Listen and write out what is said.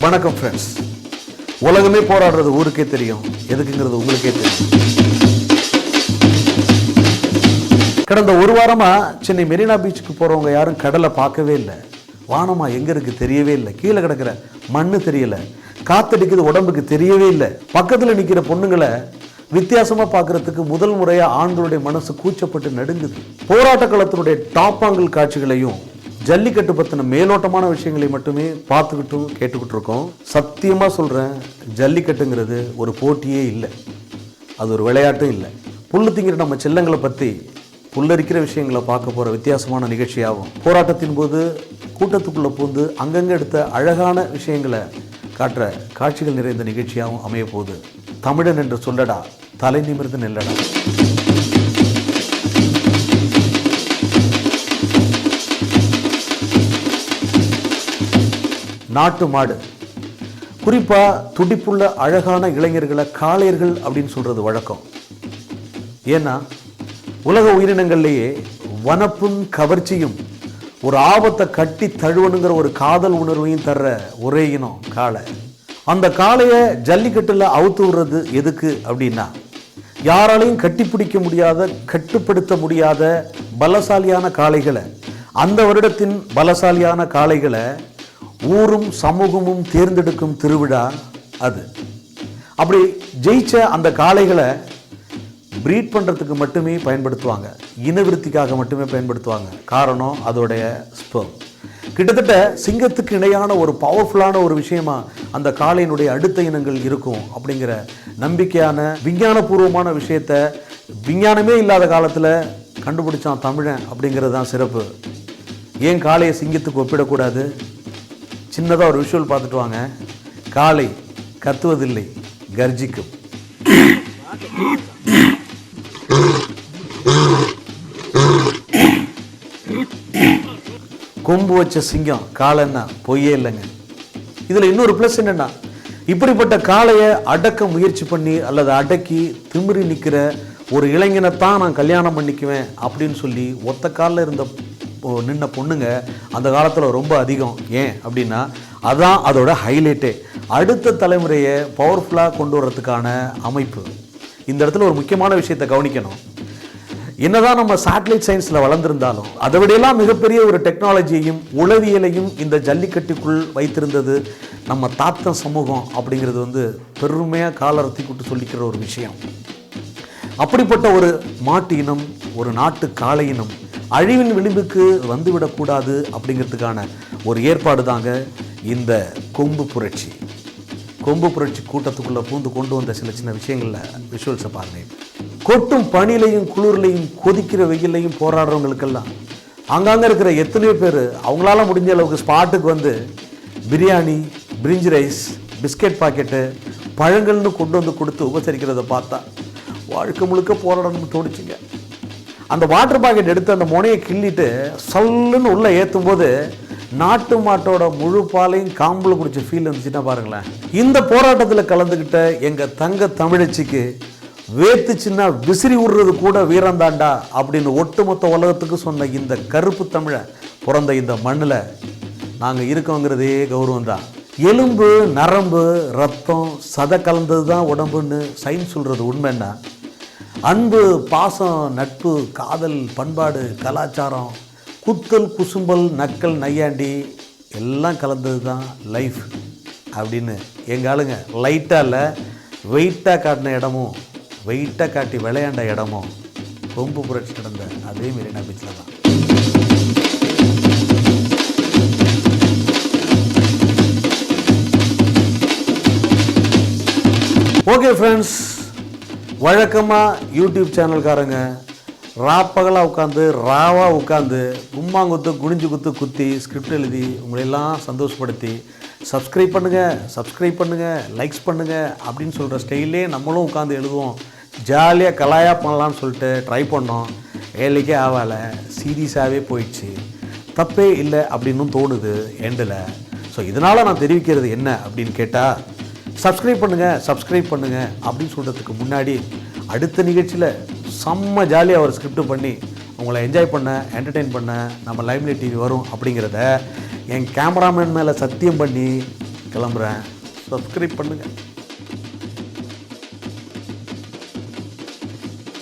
வணக்கம் ஃப்ரெண்ட்ஸ் உலகமே போராடுறது ஊருக்கே தெரியும். எதுக்குங்கிறது உங்களுக்கே தெரியும். கடந்த ஒரு வாரமாக சென்னை மெரினா பீச்சுக்கு போகிறவங்க யாரும் கடலை பார்க்கவே இல்லை. வானமா எங்கே இருக்குது தெரியவே இல்லை. கீழே கிடக்கிற மண்ணு தெரியல. காத்தடிக்குது உடம்புக்கு தெரியவே இல்லை. பக்கத்தில் நிற்கிற பொண்ணுங்களை வித்தியாசமாக பார்க்கறதுக்கு முதல் முறையாக ஆண்களுடைய மனசு கூச்சப்பட்டு நடுங்குது. போராட்ட களத்தினுடைய டாப்பாங்கல் காட்சிகளையும் ஜல்லிக்கட்டு பற்றின மேலோட்டமான விஷயங்களை மட்டுமே பார்த்துக்கிட்டும் கேட்டுக்கிட்டு இருக்கோம். சத்தியமாக சொல்கிறேன் ஜல்லிக்கட்டுங்கிறது ஒரு போட்டியே இல்லை. அது ஒரு விளையாட்டும் இல்லை. புல்லு திங்கிற நம்ம செல்லங்களை பற்றி புல்லரிக்கிற விஷயங்களை பார்க்க போகிற வித்தியாசமான நிகழ்ச்சியாகும். போராட்டத்தின் போது கூட்டத்துக்குள்ளே பூந்து அங்கங்கே எடுத்த அழகான விஷயங்களை காட்டுற காட்சிகள் நிறைந்த நிகழ்ச்சியாகவும் அமைய போகுது. தமிழன் என்று சொல்லடா தலை நிமிர்ந்து நெல்லடா. நாட்டு மாடு. குறிப்பாக துடிப்புள்ள அழகான இளைஞர்களை காளையர்கள் அப்படின்னு சொல்கிறது வழக்கம். ஏன்னா உலக உயிரினங்கள்லேயே வனப்பும் கவர்ச்சியும் ஒரு ஆபத்தை கட்டி தழுவணுங்கிற ஒரு காதல் உணர்வையும் தர்ற ஒரே இனம் காளை. அந்த காளையை ஜல்லிக்கட்டில் அவுத்து விடுறது எதுக்கு அப்படின்னா யாராலையும் கட்டிப்பிடிக்க முடியாத கட்டுப்படுத்த முடியாத பலசாலியான காளைகளை அந்த வருடத்தின் பலசாலியான காளைகளை ஊரும் சமூகமும் தேர்ந்தெடுக்கும் திருவிழா அது. அப்படி ஜெயிச்ச அந்த காளைகளை ப்ரீட் பண்ணுறதுக்கு மட்டுமே பயன்படுத்துவாங்க. இனவிருத்திக்காக மட்டுமே பயன்படுத்துவாங்க. காரணம் அதோடைய ஸ்பெர்ம் கிட்டத்தட்ட சிங்கத்துக்கு இணையான ஒரு பவர்ஃபுல்லான ஒரு விஷயமா அந்த காளையினுடைய அடுத்த இனங்கள் இருக்கும் அப்படிங்கிற நம்பிக்கையான விஞ்ஞானபூர்வமான விஷயத்த விஞ்ஞானமே இல்லாத காலத்தில் கண்டுபிடிச்சான் தமிழன் அப்படிங்கிறது தான் சிறப்பு. ஏன் காளையை சிங்கத்துக்கு ஒப்பிடக்கூடாது? சின்னதாக ஒரு விஷுவல் பார்த்துட்டு வாங்க. காளை கத்துவதில்லை கர்ஜிக்கும். கொம்பு வச்ச சிங்கம் காளைன்னா பொய்யே இல்லைங்க. இதில் இன்னொரு ப்ளஸ் என்னென்னா இப்படிப்பட்ட காளையை அடக்க முயற்சி பண்ணி அல்லது அடக்கி திமிரி நிற்கிற ஒரு இளைஞனைத்தான் நான் கல்யாணம் பண்ணிக்குவேன் அப்படின்னு சொல்லி ஒத்த காலில் இருந்த பொ- நின்ன பொண்ணுங்க அந்த காலத்தில் ரொம்ப அதிகம். ஏன் அப்படின்னா அதான் அதோட ஹைலைட்டே அடுத்த தலைமுறையை பவர்ஃபுல்லாக கொண்டு வர்றதுக்கான அமைப்பு. இந்த இடத்துல ஒரு முக்கியமான விஷயத்தை கவனிக்கணும். என்னதான் நம்ம சேட்டலைட் சயின்ஸில் வளர்ந்துருந்தாலும் அதை விடையெல்லாம் மிகப்பெரிய ஒரு டெக்னாலஜியையும் உளவியலையும் இந்த ஜல்லிக்கட்டுக்குள் வைத்திருந்தது நம்ம தாத்தன் சமூகம் அப்படிங்கிறது வந்து பெருமையாக காலரத்தி கூட்டு சொல்லிக்கிற ஒரு விஷயம். அப்படிப்பட்ட ஒரு மாட்டு இனம் ஒரு நாட்டு காளை இனம் அழிவின் விளிம்புக்கு வந்துவிடக்கூடாது அப்படிங்கிறதுக்கான ஒரு ஏற்பாடு தாங்க இந்த கொம்பு புரட்சி. கொம்பு புரட்சி கூட்டத்துக்குள்ளே பூந்து கொண்டு வந்த சில சின்ன விஷயங்களில் விஷுவல்ஸை பாருங்கள் கொட்டும் பனிலையும் குளிர்லையும் கொதிக்கிற வெயிலையும் போராடுறவங்களுக்கெல்லாம் அங்கங்கே இருக்கிற எத்தனையோ பேர் அவங்களால முடிஞ்ச அளவுக்கு ஸ்பாட்டுக்கு வந்து பிரியாணி பிரிஞ்சு ரைஸ் பிஸ்கெட் பாக்கெட்டு பழங்கள்னு கொண்டு வந்து கொடுத்து உபசரிக்கிறத பார்த்தா வாழ்க்கை முழுக்க போராடணும்னு தோணுச்சுங்க. அந்த வாட்டர் பாக்கெட் எடுத்து அந்த முனையை கிள்ளிட்டு சல்லுன்னு உள்ளே ஏற்றும் போது நாட்டு மாட்டோட முழு பாலையும் காம்பில் குடிச்ச ஃபீல் இருந்துச்சுன்னா பாருங்களேன். இந்த போராட்டத்தில் கலந்துக்கிட்ட எங்கள் தங்க தமிழச்சிக்கு வேத்துச்சுன்னா விசிறி விடுறது கூட வீரந்தாண்டா அப்படின்னு ஒட்டுமொத்த உலகத்துக்கு சொன்ன இந்த கருப்பு தமிழை பிறந்த இந்த மண்ணில் நாங்கள் இருக்கோங்கிறதே கௌரவம் தான் எலும்பு நரம்பு ரத்தம் சதை கலந்தது தான் உடம்புன்னு சயின்ஸ் சொல்கிறது உண்மைன்னா அன்பு பாசம் நட்பு காதல் பண்பாடு கலாச்சாரம் குத்தல் குசும்பல் நக்கல் நையாண்டி எல்லாம் கலந்தது தான் லைஃப் அப்படின்னு எங்கள் ஆளுங்க லைட்டாக இல்லை வெயிட்டாக காட்டின இடமும் வெயிட்டாக காட்டி விளையாண்ட இடமும் கொம்பு புரட்சி நடந்த அதே மெரினா பீச்சில் தான். ஓகே ஃப்ரெண்ட்ஸ் வழக்கமாக யூடியூப் சேனல்காரங்க ராப்பகலாக உட்காந்து ராவாக உட்காந்து கும்மாங்குத்து குனிஞ்சு குத்து குத்தி ஸ்கிரிப்ட் எழுதி உங்களையெல்லாம் சந்தோஷப்படுத்தி சப்ஸ்கிரைப் பண்ணுங்கள் சப்ஸ்கிரைப் பண்ணுங்கள் லைக்ஸ் பண்ணுங்கள் அப்படின்னு சொல்கிற ஸ்டைலே நம்மளும் உட்காந்து எழுதுவோம். ஜாலியாக கலாயாக பண்ணலான்னு சொல்லிட்டு ட்ரை பண்ணோம். வேலைக்கே ஆகலை சீரியஸாகவே போயிடுச்சு. தப்பே இல்லை அப்படின்னும் தோணுது எண்டில். ஸோ இதனால் நான் தெரிவிக்கிறது என்ன அப்படின்னு கேட்டால் சப்ஸ்கிரைப் பண்ணுங்கள் சப்ஸ்கிரைப் பண்ணுங்கள் அப்படின்னு சொல்கிறதுக்கு முன்னாடி அடுத்த நிகழ்ச்சியில் செம்ம ஜாலியாக ஒரு ஸ்கிரிப்ட் பண்ணி உங்களை என்ஜாய் பண்ண என்டர்டெயின் பண்ண நம்ம லைம்லி டிவி வரும் அப்படிங்கிறத என் கேமராமேன் மேலே சத்தியம் பண்ணி கிளம்புறேன். சப்ஸ்கிரைப் பண்ணுங்கள்